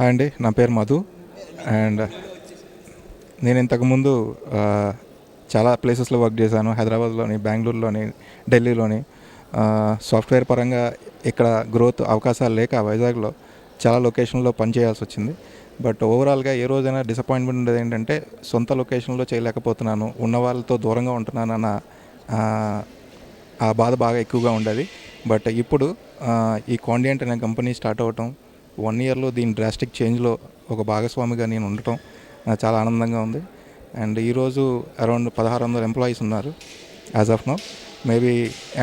Hi అండి నా పేరు మధు. అండ్ uh, నేను ఇంతకుముందు uh, చాలా ప్లేసెస్లో వర్క్ చేశాను. హైదరాబాద్లోని బెంగళూరులోని ఢిల్లీలోని. Uh, సాఫ్ట్వేర్ పరంగా ఇక్కడ గ్రోత్ అవకాశాలు లేక వైజాగ్లో చాలా లొకేషన్లో పనిచేయాల్సి వచ్చింది. బట్ ఓవరాల్గా ఏ రోజైనా డిసప్పాయింట్మెంట్ ఉండేది ఏంటంటే సొంత లొకేషన్లో చేయలేకపోతున్నాను. ఉన్న వాళ్ళతో దూరంగా ఉంటున్నాను అన్న ఆ బాధ బాగా ఎక్కువగా ఉండేది. బట్ ఇప్పుడు ఈ కాండియంట్ అనే కంపెనీ స్టార్ట్ అవ్వటం వన్ ఇయర్లో దీని డ్రాస్టిక్ చేంజ్లో ఒక భాగస్వామిగా నేను ఉండటం నాకు చాలా ఆనందంగా ఉంది. అండ్ ఈరోజు అరౌండ్ పదహారు వందల ఎంప్లాయీస్ ఉన్నారు as of now maybe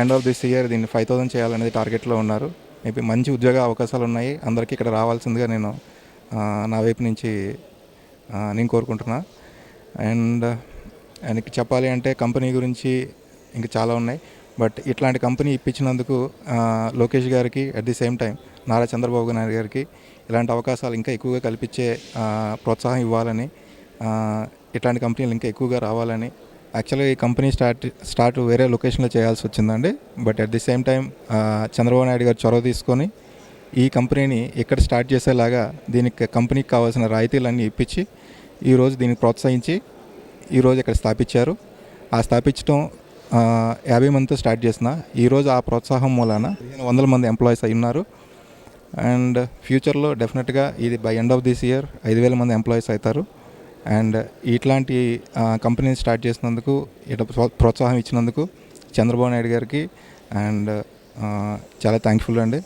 end of this year దీన్ని ఫైవ్ థౌసండ్ చేయాలనేది టార్గెట్లో ఉన్నారు. మేబీ మంచి ఉద్యోగ అవకాశాలు ఉన్నాయి. అందరికీ ఇక్కడ రావాల్సిందిగా నేను నా వైపు నుంచి నేను కోరుకుంటున్నా. అండ్ ఆయనకి చెప్పాలి అంటే కంపెనీ గురించి ఇంకా చాలా ఉన్నాయి. బట్ ఇట్లాంటి కంపెనీ ఇప్పించినందుకు లోకేష్ గారికి at the same time Nara Chandrababu Naidu గారికి ఇలాంటి అవకాశాలు ఇంకా ఎక్కువగా కల్పించే ప్రోత్సాహం ఇవ్వాలని ఇట్లాంటి కంపెనీలు ఇంకా ఎక్కువగా రావాలని యాక్చువల్గా ఈ కంపెనీ స్టార్ట్ స్టార్ట్ వేరే లొకేషన్లో చేయాల్సి వచ్చిందండి. But at the same time Chandrababu Naidu garu చొరవ తీసుకొని ఈ కంపెనీని ఇక్కడ స్టార్ట్ చేసేలాగా దీనికి కంపెనీకి కావాల్సిన రాయితీలన్నీ ఇప్పించి ఈరోజు దీన్ని ప్రోత్సహించి ఈరోజు ఇక్కడ స్థాపించారు. ఆ స్థాపించడం యాభై మందితో స్టార్ట్ చేసిన ఈరోజు ఆ ప్రోత్సాహం మూలాన పదిహేను వందల మంది ఎంప్లాయీస్ అయి ఉన్నారు. అండ్ ఫ్యూచర్లో డెఫినెట్గా ఇది by end of this year ఐదు వేల మంది ఎంప్లాయీస్ అవుతారు. అండ్ ఇట్లాంటి కంపెనీని స్టార్ట్ చేసినందుకు ఇట ప్రోత్సాహం ఇచ్చినందుకు చంద్రబాబు నాయుడు గారికి అండ్ చాలా థ్యాంక్ఫుల్ అండి.